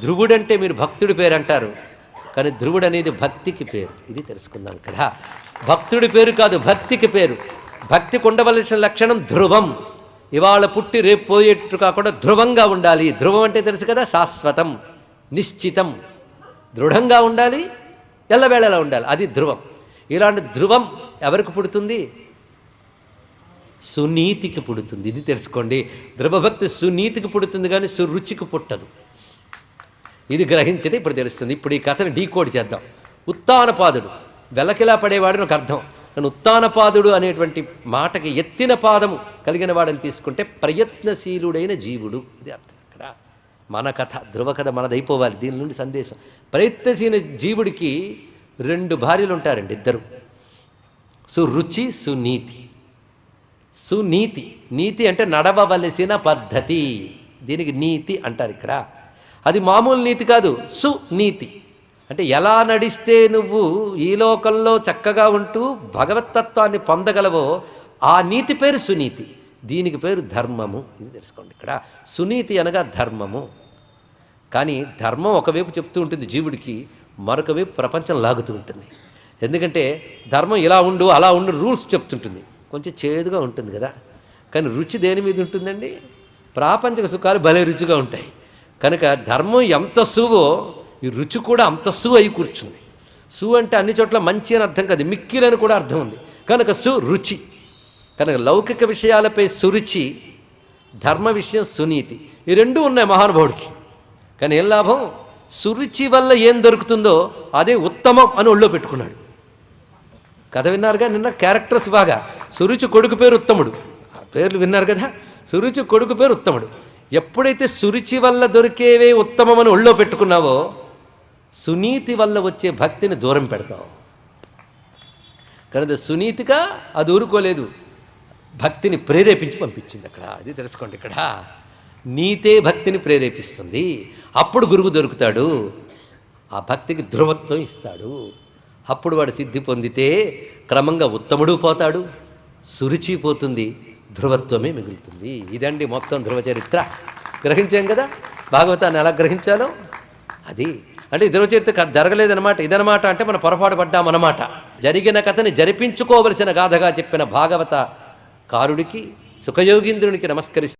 ధ్రువుడంటే మీరు భక్తుడి పేరు అంటారు కానీ ధ్రువుడు అనేది భక్తికి పేరు. ఇది తెలుసుకుందాం ఇక్కడ. భక్తుడి పేరు కాదు భక్తికి పేరు. భక్తికి ఉండవలసిన లక్షణం ధ్రువం. ఇవాళ పుట్టి రేపు పోయేటట్టు కాకుండా ధ్రువంగా ఉండాలి. ధ్రువం అంటే తెలుసు కదా శాశ్వతం నిశ్చితం. దృఢంగా ఉండాలి ఎల్లవేళలా ఉండాలి. అది ధ్రువం. ఇలాంటి ధ్రువం ఎవరికి పుడుతుంది? సునీతికి పుడుతుంది. ఇది తెలుసుకోండి. ధ్రువభక్తి సునీతికి పుడుతుంది కానీ సురుచికి పుట్టదు. ఇది గ్రహించితే ఇప్పుడు తెలుస్తుంది. ఇప్పుడు ఈ కథను డీకోడ్ చేద్దాం. ఉత్తానపాదుడు. వెలకిలా పడేవాడు ఒక అర్థం. కానీ ఉత్తానపాదుడు అనేటువంటి మాటకి ఎత్తిన పాదము కలిగిన వాడని తీసుకుంటే ప్రయత్నశీలుడైన జీవుడు. ఇది అర్థం ఇక్కడ మన కథ ధ్రువ కథ మనదైపోవాలి. దీని నుండి సందేశం. ప్రయత్నశీల జీవుడికి రెండు భార్యలు ఉంటారండి ఇద్దరు. సురుచి సునీతి. సునీతి. నీతి అంటే నడవవలసిన పద్ధతి. దీనికి నీతి అంటారు ఇక్కడ. అది మామూలు నీతి కాదు సునీతి. అంటే ఎలా నడిస్తే నువ్వు ఈ లోకంలో చక్కగా ఉంటూ భగవతత్వాన్ని పొందగలవో ఆ నీతి పేరు సునీతి. దీనికి పేరు ధర్మము. ఇది తెలుసుకోండి ఇక్కడ. సునీతి అనగా ధర్మము. కానీ ధర్మం ఒకవైపు చెప్తూ ఉంటుంది జీవుడికి మరొక వైపు ప్రపంచం లాగుతూ ఉంటుంది. ఎందుకంటే ధర్మం ఇలా ఉండు అలా ఉండు రూల్స్ చెప్తుంటుంది. కొంచెం చేదుగా ఉంటుంది కదా. కానీ రుచి దేని మీద ఉంటుందండి? ప్రాపంచిక సుఖాలు భలే రుచిగా ఉంటాయి. కనుక ధర్మం ఎంత సువో ఈ రుచి కూడా అంత సు అయి కూర్చుంది. సు అంటే అన్ని చోట్ల మంచి అని అర్థం కాదు మిక్కిలని కూడా అర్థం ఉంది. కనుక సు రుచి. కనుక లౌకిక విషయాలపై సురుచి ధర్మ విషయం సునీతి ఈ రెండు ఉన్నాయి మహానుభావుడికి. కానీ ఏం లాభం? సురుచి వల్ల ఏం దొరుకుతుందో అదే ఉత్తమం అని ఒళ్ళో పెట్టుకున్నాడు. కథ విన్నారుగా నిన్న క్యారెక్టర్స్ బాగా. సురుచి కొడుకు పేరు ఉత్తముడు. పేర్లు విన్నారు కదా? సురుచి కొడుకు పేరు ఉత్తముడు. ఎప్పుడైతే సురుచి వల్ల దొరికేవే ఉత్తమమని ఒళ్ళో పెట్టుకున్నావో సునీతి వల్ల వచ్చే భక్తిని దూరం పెడతావు. కనుక సునీతిగా అది ఊరుకోలేదు. భక్తిని ప్రేరేపించి పంపించింది అక్కడ. అది తెలుసుకోండి ఇక్కడ. నీతే భక్తిని ప్రేరేపిస్తుంది. అప్పుడు గురువు దొరుకుతాడు. ఆ భక్తికి ధ్రువత్వం ఇస్తాడు. అప్పుడు వాడు సిద్ధి పొందితే క్రమంగా ఉత్తముడు పోతాడు. సురుచి పోతుంది. ధ్రువత్వమే మిగులుతుంది. ఇదండి మొత్తం ధ్రువ చరిత్ర. గ్రహించాం కదా? భాగవతాన్ని ఎలా గ్రహించాలో? అది. అంటే ధ్రువ చరిత్ర కథ జరగలేదన్నమాట. ఇదనమాట అంటే మనం పొరపాటు పడ్డామన్నమాట. జరిగిన కథని జరిపించుకోవలసిన గాథగా చెప్పిన భాగవత కారుడికి సుఖయోగీంద్రునికి నమస్కరిస్తే